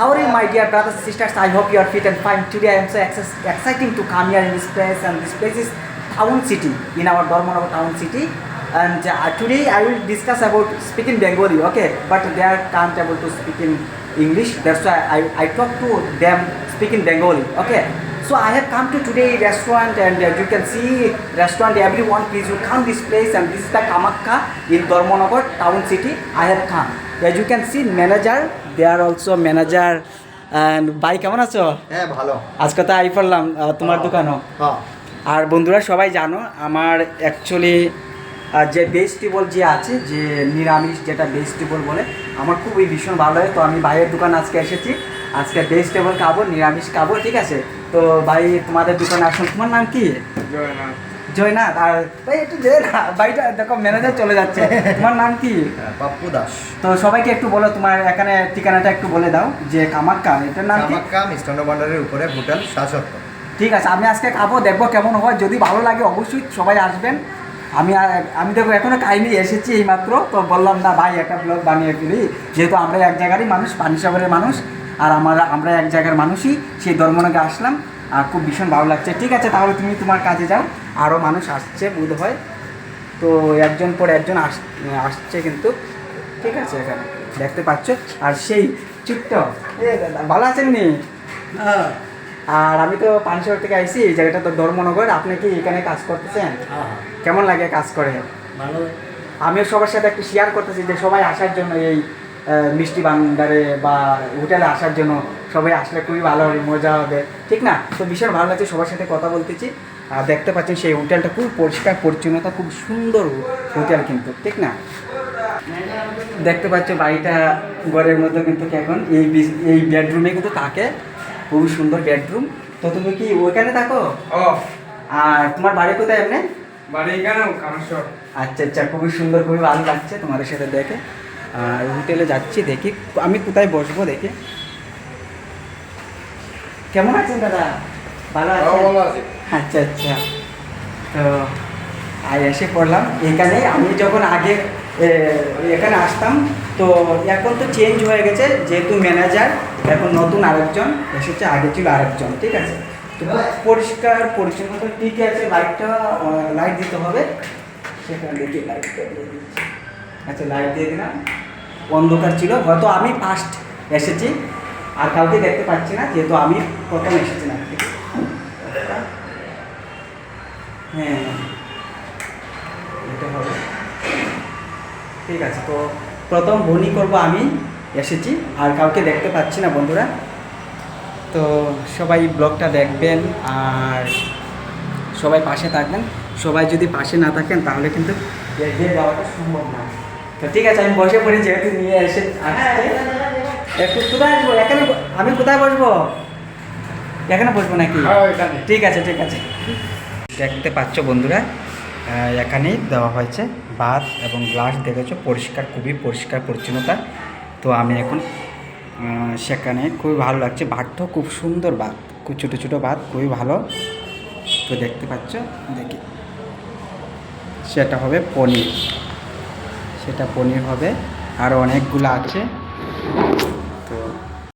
how are you, my dear brothers and sisters? I hope you are fit and fine. Today I am so exciting to come here in this place, and this place is Town City in our Dormonogo Town City. And uh, today I will discuss about speaking Bengali, okay? But they are can't able to speak in English. That's why I, I talk to them speaking Bengali, okay? So I have come to today restaurant and uh, you can see restaurant everyone please you come this place and this is the Kamakka in Dormonogo town city I have come. As you can see manager they are also manager. And ভাই কেমন আছো? হ্যাঁ ভালো। আজকে তো I পড়লাম তোমার দোকানও। হ্যাঁ। আর বন্ধুরা সবাই জানো আমার অ্যাকচুয়ালি যে ভেজিটেবল যে আছে যে নিরামিষ যেটা ভেজিটেবল বলে আমার খুবই ভীষণ ভালো লাগে। তো আমি ভাইয়ের দোকান আজকে এসেছি। আজকে ভেজিটেবল খাব নিরামিষ খাব ঠিক আছে? তো ভাই তোমাদের দোকানে আসুন। তোমার নাম কি? জয়নাথ। আর ভাই একটু যে না ভাইটা দেখো ম্যানেজার চলে যাচ্ছে। তোমার নাম কি? হ্যাঁ, পাপ্পু দাস। তো সবাইকে একটু বলো তোমার এখানে ঠিকানাটা একটু বলে দাও যে কামাক্কা এটার নাম কামাক্কা মিষ্টান্ন ভান্ডারের উপরে হোটেল শাসত্ব ঠিক আছে আমি আজকে খাব দেখব কেমন হয়। যদি ভালো লাগে অবশ্যই সবাই আসবেন। আমি আর- আমি দেখো এখনও খাইনি এসেছি এই মাত্র তো বললাম না ভাই একটা ব্লগ বানিয়ে ফেলি। যেহেতু আমরা এক জায়গারই মানুষ পানিসাগরের মানুষ আর আমরা আমরা এক জায়গার মানুষই সেই ধর্মনগে আসলাম। আর খুব ভীষণ ভালো লাগছে। ঠিক আছে তাহলে তুমি তোমার কাজে যাও। আরও মানুষ আসছে বোধ হয়। তো একজন পর একজন আস আসছে কিন্তু। ঠিক আছে এখানে দেখতে পাচ্ছ? আর সেই দাদা, ভালো আছেন নি আর আমি তো পানশহর থেকে আইছি এই জায়গাটা তো ধর্মনগর আপনি কি এখানে কাজ করতেছেন? কেমন লাগে কাজ করে? আমিও সবার সাথে একটু শেয়ার করতেছি যে সবাই আসার জন্য এই মিষ্টি ভান্ডারে বা হোটেলে আসার জন্য সবাই আসলে খুবই ভালো হবে মজা হবে। ঠিক না? তো ভীষণ ভালো লাগছে সবার সাথে কথা বলতেছি। দেখতে পাচ্ছেন সেই হোটেলটা খুব পরিষ্কার পরিচ্ছন্নতা খুব সুন্দর হোটেল কিন্তু ঠিক না? দেখতে পাচ্ছ বাড়িটা ঘরের মধ্যে কিন্তু এখন এই এই বেডরুমে কিন্তু থাকে খুবই সুন্দর বেডরুম। তো তুমি কি ওইখানে থাকো? আর তোমার বাড়ি কোথায় এমনি? বাড়ি আচ্ছা আচ্ছা খুবই সুন্দর খুবই ভালো লাগছে তোমাদের সাথে দেখে। আর হোটেলে যাচ্ছি দেখি আমি কোথায় বসবো দেখি। কেমন আছেন দাদা? ভালো আছেন? ভালো আছে। আচ্ছা আচ্ছা। তো আর এসে পড়লাম। এখানে আমি যখন আগে এখানে আসতাম, তো এখন তো চেঞ্জ হয়ে গেছে, যেহেতু ম্যানেজার এখন নতুন আরেকজন, এসেছে, আগে ছিল আরেকজন, ঠিক আছে? তো পরিষ্কার পরিচ্ছন্ন তো ঠিকই আছে লাইটটা লাইট দিতে হবে। সেখানে দেখি লাইটটা দিয়ে দিচ্ছি। আচ্ছা লাইট দিয়ে দিলাম। অন্ধকার ছিল, হয়তো আমি ফার্স্ট এসেছি। আর কাউকে দেখতে পাচ্ছি না, যেহেতু আমি প্রথম এসেছি না হ্যাঁ। এটা হবে। ঠিক আছে তো প্রথম বনি করব আমি এসেছি। আর কাউকে দেখতে পাচ্ছি না বন্ধুরা। তো সবাই ব্লগটা দেখবেন আর সবাই পাশে থাকবেন। সবাই যদি পাশে না থাকেন তাহলে কিন্তু এগিয়ে যাওয়াটা সম্ভব না। তো ঠিক আছে আমি বসে পড়ি যেহেতু নিয়ে এসে আসছে। একটু কোথায় আসব? এখানে আমি কোথায় বসবো? এখানে বসবো নাকি? হ্যাঁ, ঠিক আছে ঠিক আছে। দেখতে পাচ্ছ বন্ধুরা এখানেই দেওয়া হয়েছে ভাত এবং গ্লাস, দেখেছ? পরিষ্কার, খুবই পরিষ্কার, পরিচ্ছন্নতা। তো আমি এখন সেখানে খুবই ভালো লাগছে। ভাতটাও খুব সুন্দর ভাত খুব ছোটো ছোটো ভাত খুবই ভালো। তো দেখতে পাচ্ছ? দেখি। সেটা হবে পনির। সেটা পনির হবে। আর অনেকগুলো আছে।